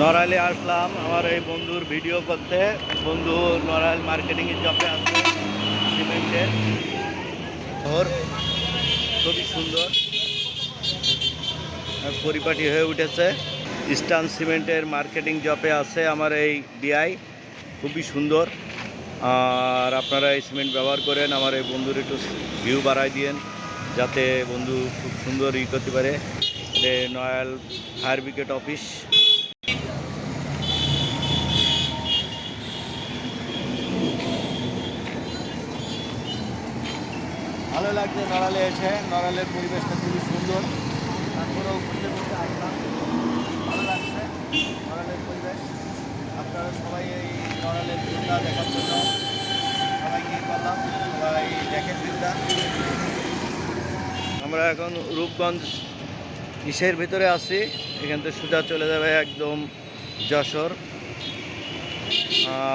নড়াইলে আসলাম, আমার এই বন্ধুর ভিডিও করতে। বন্ধু নড়াইল মার্কেটিংয়ের জবে আছে, সিমেন্টের। ওর খুবই সুন্দর। পরিপাটি হয়ে উঠেছে। ইস্টার্ন সিমেন্টের মার্কেটিং জবে আছে আমার এই ডিআই খুবই সুন্দর। আর আপনারা এই সিমেন্ট ব্যবহার করেন, আমার এই বন্ধুর একটু ভিউ বাড়াই দিয়েন, যাতে বন্ধু খুব সুন্দর ই করতে পারে। নয়াল ফায়ার ব্রিগেড অফিস ভালো লাগছে নড়ালে এসে, নড়ালের পরিবেশটা খুবই সুন্দর। তারপরেও ঘুরতে ঘুরতে আসলাম। ভালো লাগছে নড়ালের পরিবেশ। আপনারা সবাই এই নড়ালের ভিউটা দেখার জন্য সবাইকে বললাম, সবাই দেখেন ভিউটা। আমরা এখন রূপগঞ্জ ইসের ভিতরে আছি। এখান থেকে সোজা চলে যাবে একদম যশোর।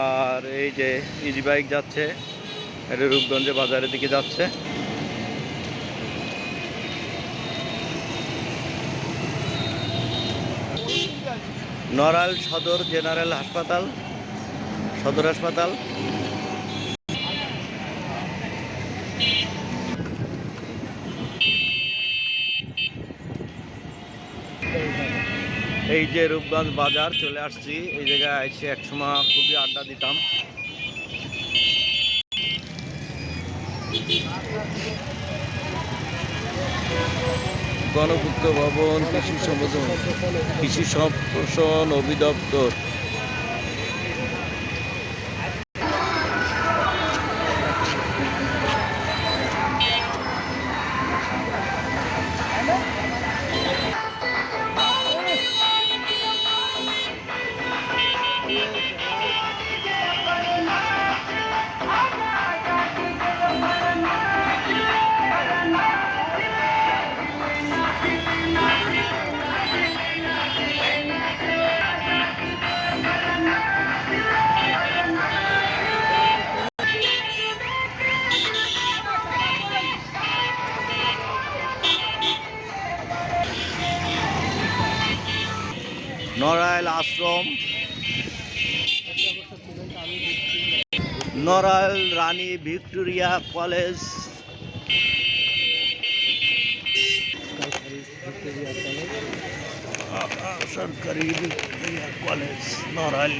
আর এই যে ইজি বাইক যাচ্ছে, এটা রূপগঞ্জে বাজারের দিকে যাচ্ছে। নড়াইল সদর জেনারেল হাসপাতাল, সদর হাসপাতাল। এই যে রূপগঞ্জ বাজার, চলে আসছি। এই জায়গায় এসে একসময় খুবই আড্ডা দিতাম। গণপূর্ত ভবন কৃষি সম্প্রসারণ কৃষি সম্প্রসারণ অধিদপ্তর। নড়াইল আশ্রম। Narail Rani Victoria college. সরকারি ভিক্টোরিয়া কলেজ নড়াইল।